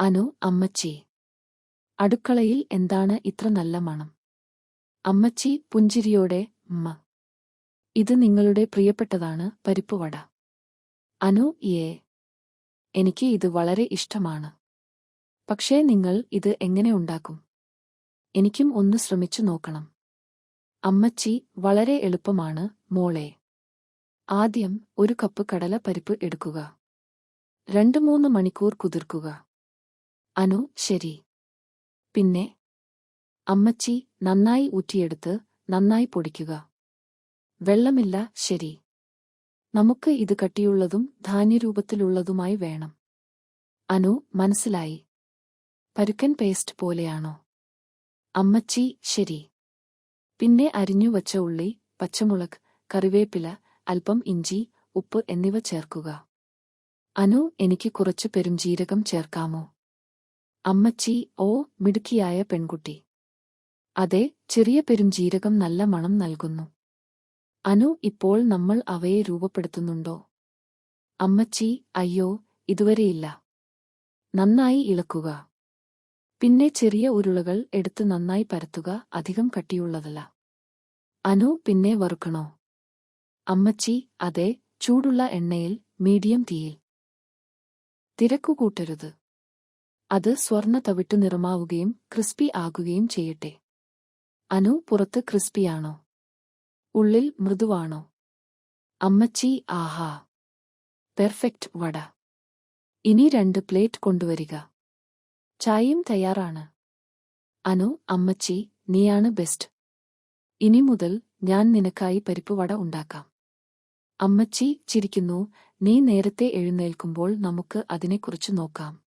അനു അമ്മച്ചി. അടുക്കളയിൽ എന്താണ് ഇത്ര നല്ല മണം? അമ്മച്ചി പുഞ്ചിരിയോടെ ഉമ്മ ഇത് നിങ്ങളുടെ പ്രിയപ്പെട്ടതാണ് പരിപ്പുവട അനു ഏ എനിക്ക് ഇത് വളരെ ഇഷ്ടമാണ്. പക്ഷേ നിങ്ങൾ ഇത് എങ്ങനെ ഉണ്ടാക്കും? എനിക്കും ഒന്ന് ശ്രമിച്ചു നോക്കണം. അമ്മച്ചി വളരെ എളുപ്പമാണ് മോളെ. ആദ്യം ഒരു കപ്പ് കടല പരിപ്പ് എടുക്കുക. രണ്ട് മൂന്ന് മണിക്കൂർ കുതിർക്കുക. അനു ശരി. പിന്നെ അമ്മച്ചി നന്നായി ഊറ്റിയെടുത്ത് നന്നായി പൊടിക്കുക. വെള്ളമില്ല ശരി. നമുക്ക് ഇത് കട്ടിയുള്ളതും ധാന്യരൂപത്തിലുള്ളതുമായി വേണം. അനു മനസ്സിലായി. പരുക്കൻ പേസ്റ്റ് പോലെയാണോ? അമ്മച്ചി ശരി. പിന്നെ അരിഞ്ഞു വച്ച ഉള്ളി പച്ചമുളക് കറിവേപ്പില അല്പം ഇഞ്ചി ഉപ്പ് എന്നിവ ചേർക്കുക. അനു എനിക്ക് കുറച്ച് പെരുംജീരകം ചേർക്കാമോ? അമ്മച്ചി ഓ മിടുക്കിയായ പെൺകുട്ടി. അതെ ചെറിയ പെരുംജീരകം നല്ല മണം നൽകുന്നു. അനു ഇപ്പോൾ നമ്മൾ അവയെ രൂപപ്പെടുത്തുന്നുണ്ടോ? അമ്മച്ചി അയ്യോ ഇതുവരെയില്ല നന്നായി ഇളക്കുക. പിന്നെ ചെറിയ ഉരുളകൾ എടുത്ത് നന്നായി പരത്തുക അധികം കട്ടിയുള്ളതല്ല. അനു പിന്നെ വറുക്കണോ? അമ്മച്ചി അതെ ചൂടുള്ള എണ്ണയിൽ മീഡിയം തീയിൽ. തിരക്കുകൂട്ടരുത്. അത് സ്വർണ തവിട്ടു നിറമാവുകയും ക്രിസ്പി ആകുകയും ചെയ്യട്ടെ. അനു പുറത്ത് ക്രിസ്പിയാണോ? ഉള്ളിൽ മൃദുവാണോ? അമ്മച്ചി ആഹാ. പെർഫെക്റ്റ് വട. ഇനി രണ്ട് പ്ലേറ്റ് കൊണ്ടുവരിക. ചായയും തയ്യാറാണ്. അനു അമ്മച്ചി നീയാണ് ബെസ്റ്റ്. ഇനി മുതൽ ഞാൻ നിനക്കായി പരിപ്പ് വട ഉണ്ടാക്കാം. അമ്മച്ചി ചിരിക്കുന്നു. നീ നേരത്തെ എഴുന്നേൽക്കുമ്പോൾ നമുക്ക് അതിനെക്കുറിച്ച് നോക്കാം.